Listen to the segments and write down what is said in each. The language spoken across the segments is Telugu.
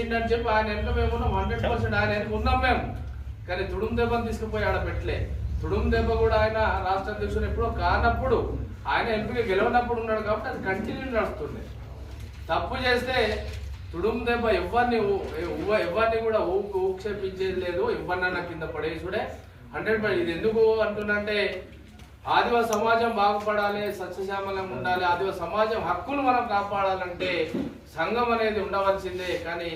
చేసిండని చెప్పి ఆయన వెనుక మేము ఉన్నాం. హండ్రెడ్ పర్సెంట్ ఆయన వెనుక ఉన్నాం మేము. కానీ తుడుం దెబ్బను తీసుకుపోయి ఆడ పెట్టలే. తుడుం దెబ్బ కూడా ఆయన రాష్ట్ర అధ్యక్షుడు ఎప్పుడో కానప్పుడు ఆయన ఎంపీగా గెలవనప్పుడు ఉన్నాడు కాబట్టి అది కంటిన్యూ నడుస్తుంది. తప్పు చేస్తే తుడుం దెబ్బ ఎవరిని ఎవరిని కూడా ఊక్షేపించేది లేదు. ఎవరినన్నా కింద పడేసుడే. హండ్రెడ్ ఇది ఎందుకు అంటున్నంటే ఆదివాసీ సమాజం బాగుపడాలి సస్యశ్యామలంగా ఉండాలి ఆదివాసీ సమాజం హక్కులు మనం కాపాడాలంటే సంఘం అనేది ఉండవలసిందే. కానీ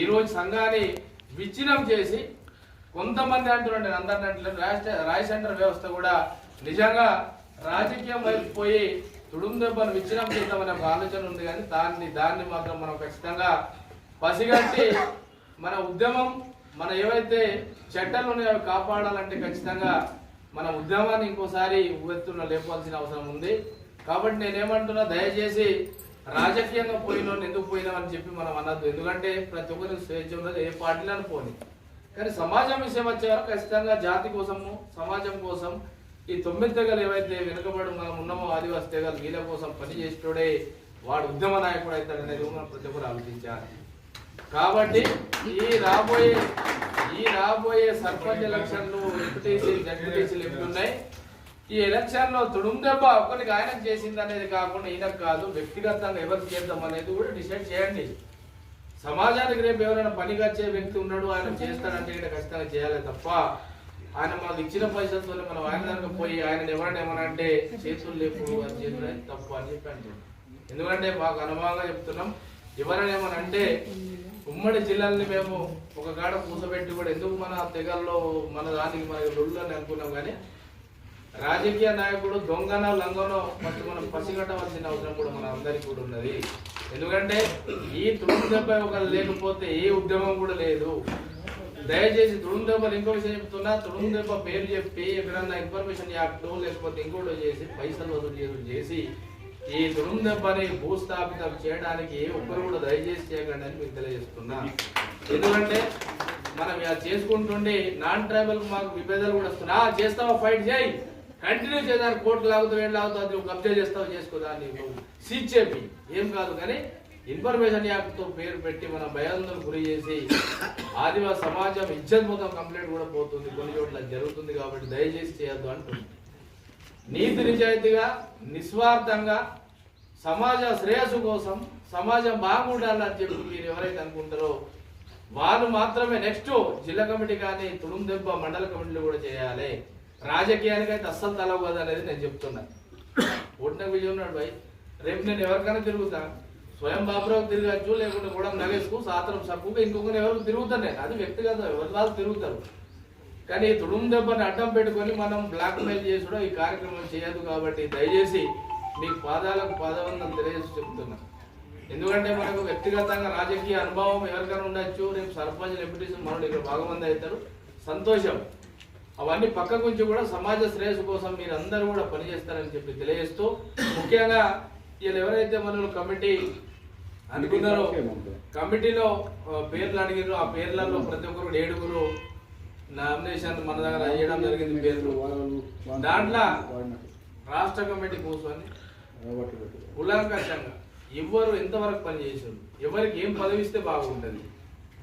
ఈరోజు సంఘాన్ని విచ్ఛిన్నం చేసి కొంతమంది అంటున్నారు అందరిని అంటున్నాను రాష్ట్ర రాయ్ సెంటర్ వ్యవస్థ కూడా నిజంగా రాజకీయం వైపు పోయి తుడుం దెబ్బను విచ్ఛిన్నం చేద్దామనే ఒక ఆలోచన ఉంది. కానీ దాన్ని దాన్ని మాత్రం మనం ఖచ్చితంగా పసిగట్టి మన ఉద్యమం మన ఏవైతే చట్టాలు ఉన్నాయో అవి కాపాడాలంటే ఖచ్చితంగా మన ఉద్యమాన్ని ఇంకోసారి ఉవ్వెత్తున లేపాల్సిన అవసరం ఉంది. కాబట్టి నేనేమంటున్నా దయచేసి రాజకీయంగా పోయిన ఎందుకు పోయినామని చెప్పి మనం అనద్దు. ఎందుకంటే ప్రతి ఒక్కరికి స్వేచ్ఛ ఉన్నది ఏ పార్టీలను పోని. కానీ సమాజం విషయం వచ్చేవారు ఖచ్చితంగా జాతి కోసము సమాజం కోసం ఈ తొమ్మిది తెగలు ఏవైతే వెనుకబడి మనం ఉన్నామో ఆదివాసి తెగలు వీళ్ళ కోసం పని చేసేటోడే వాడు ఉద్యమ నాయకుడు అవుతాడనేది మనం ప్రతి ఒక్కరు ఆలోచించాలి. కాబట్టి ఈ రాబోయే ఈ రాబోయే సర్పంచ్ ఎలక్షన్లు ఎంపీటీసీ జడ్పీటీసీలు ఎప్పుడున్నాయి ఈ ఎలక్షన్లో తుడుం దెబ్బ ఒకరికి ఆయనకు చేసింది అనేది కాకుండా ఈయనకు కాదు వ్యక్తిగతంగా ఎవరికి చేద్దాం అనేది కూడా డిసైడ్ చేయండి. సమాజానికి రేపు ఎవరైనా పనికి వచ్చే వ్యక్తి ఉన్నాడు ఆయన చేస్తాడంటే ఈయన ఖచ్చితంగా చేయాలి తప్ప ఆయన మనకు ఇచ్చిన పైసలతో మనం ఆయన దానికి పోయి ఆయన ఎవరైనా ఏమన్నా అంటే చేతులు లేపు అని చేతులు తప్పు అని చెప్పి ఎందుకంటే మాకు అనుభవంగా చెప్తున్నాం ఎవరైనా అంటే ఉమ్మడి జిల్లాల్ని మేము ఒక కాడ కూసబెట్టి కూడా ఎందుకు మన తెగల్లో మన దానికి మన లొల్లు అని అనుకున్నాం కానీ రాజకీయ నాయకుడు దొంగన లంగనో ఫస్ట్ మనం పసిగట్టవలసిన అవసరం కూడా మన అందరికీ కూడా ఉన్నది. ఎందుకంటే ఈ తుడుము ఒక లేకపోతే ఏ ఉద్యమం కూడా లేదు. దయచేసి తుడుము ఇంకో విషయం చెప్తున్నా తుడుము పేరు చెప్పి ఎక్కడన్నా ఇన్ఫర్మేషన్ యాక్ట్ లేకపోతే ఇంకోటి చేసి పైసలు వసూలు చేసి ఈ తుడుము దెబ్బని భూస్థాపితం చేయడానికి ఒక్కరు కూడా దయచేసి చేయకండి అని మీకు తెలియజేస్తున్నా. ఎందుకంటే మనం ఇలా చేసుకుంటుండే నాన్ ట్రైబల్ మాకు విభేదాలు కూడా వస్తున్నా చేస్తావా? ఫైట్ చేయి. కంటిన్యూ చేయడానికి కోర్టు లాగుతావు ఏం లాగుతావు? అది కబ్జా చేస్తావు చేసుకో దాన్ని సీజ్ చెప్పి ఏం కాదు కానీ ఇన్ఫర్మేషన్ యాప్తో పేరు పెట్టి మన భయాందోళన గురి చేసి ఆదివాసీ సమాజం ఇజ్జత్ మొత్తం కంప్లైంట్ కూడా పోతుంది. కొన్ని చోట్ల జరుగుతుంది కాబట్టి దయచేసి చేయొద్దు అంటుంది నీతి నిజాయితీగా నిస్వార్థంగా సమాజ శ్రేయస్సు కోసం సమాజం బాగుండాలని చెప్పి మీరు ఎవరైతే అనుకుంటారో వాళ్ళు మాత్రమే నెక్స్ట్ జిల్లా కమిటీ కానీ తుడుం దెబ్బ మండల కమిటీలు కూడా చేయాలి. రాజకీయానికి అయితే అస్సలు తలవదు అనేది నేను చెప్తున్నా. ఓట్న విజయం ఉన్నాడు భయ్. రేపు నేను ఎవరికైనా తిరుగుతా. స్వయం బాబురావు తిరగచ్చు లేకుంటే కూడా నగేసుకు సాత్రం సక్కుగా ఇంకొకరు ఎవరు తిరుగుతాను నేను. అది వ్యక్తిగత. ఎవరి వాళ్ళు తిరుగుతారు. కానీ తుడుం దెబ్బని అడ్డం పెట్టుకొని మనం బ్లాక్ మెయిల్ చేసుడు ఈ కార్యక్రమం చేయదు కాబట్టి దయచేసి మీ పాదాలకు పాదవందం తెలియజేసి చెప్తున్నా. ఎందుకంటే మనకు వ్యక్తిగతంగా రాజకీయ అనుభవం ఎవరికైనా ఉండొచ్చు. రేపు సర్పంచ్ ఎంపీటీసీ మనోడు ఇక్కడ బాగా మంది అవుతారు. సంతోషం. అవన్నీ పక్కకు ఉంచి కూడా సమాజ శ్రేయస్సు కోసం మీరు అందరూ కూడా పనిచేస్తారని చెప్పి తెలియజేస్తూ ముఖ్యంగా వీళ్ళు ఎవరైతే మనలో కమిటీ అనుకున్నారో కమిటీలో పేర్లు అడిగారు ఆ పేర్లలో ప్రతి ఒక్కరు ఏడుగురు నామినేషన్ మన దగ్గర వేయడం జరిగింది పేర్లు. దాంట్లో రాష్ట్ర కమిటీ కూర్చొని ఉల్లంఘంగా ఎవరు ఎంతవరకు పని చేశారు? ఎవరికి ఏం పదవిస్తే బాగుంటుంది?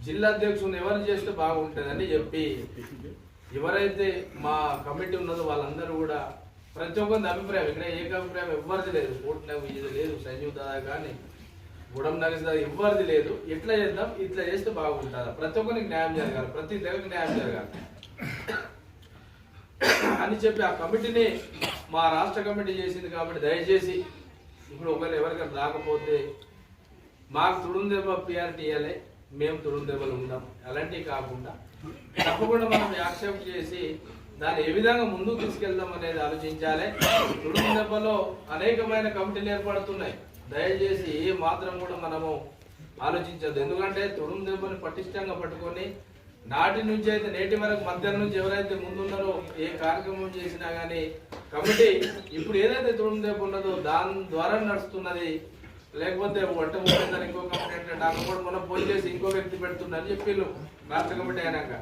జిల్లా అధ్యక్షుని ఎవరు చేస్తే బాగుంటుంది అని చెప్పి ఎవరైతే మా కమిటీ ఉన్నదో వాళ్ళందరూ కూడా ప్రతి ఒక్కరి అభిప్రాయం ఇక్కడ ఏక అభిప్రాయం ఎవరిది లేదు కోర్టు ఇది లేదు సంజీవ్ దాదా కానీ గుడం నగేష్ దాదా ఎవరిది లేదు. ఎట్లా చేద్దాం? ఇట్లా చేస్తే బాగుంటుందా? ప్రతి ఒక్కరికి న్యాయం జరగాలి. ప్రతి దగ్గరికి న్యాయం జరగాలి. అని చెప్పి ఆ కమిటీని మా రాష్ట్ర కమిటీ చేసింది కాబట్టి దయచేసి ఇప్పుడు ఒకవేళ ఎవరికైనా రాకపోతే మాకు తుడుందెబ్బ పిఆర్టీ ఇవ్వాలి మేము తుడుందెబ్బలు ఉందాం అలాంటివి కాకుండా తప్పకుండా మనం యాక్సెప్ట్ చేసి దాన్ని ఏ విధంగా ముందుకు తీసుకెళ్దాం అనేది ఆలోచించాలి. తుడుందెబ్బలో అనేకమైన కమిటీలు ఏర్పడుతున్నాయి. దయచేసి ఏ మాత్రం కూడా మనము ఆలోచించద్దు. ఎందుకంటే తొడుము దెబ్బని పటిష్టంగా పట్టుకొని నాటి నుంచి అయితే నేటి వరకు మధ్యాహ్నం నుంచి ఎవరైతే ముందున్నారో ఏ కార్యక్రమం చేసినా కానీ కమిటీ ఇప్పుడు ఏదైతే తుడుం దెబ్బ ఉన్నదో దాని ద్వారా నడుస్తున్నది. లేకపోతే వంట ముఖ్యంగా ఇంకో కమిటీ అంటే నాకు కూడా మనం పోయి చేసి ఇంకో వ్యక్తి పెడుతుందని అని చెప్పి రాష్ట్ర కమిటీ అయినాక.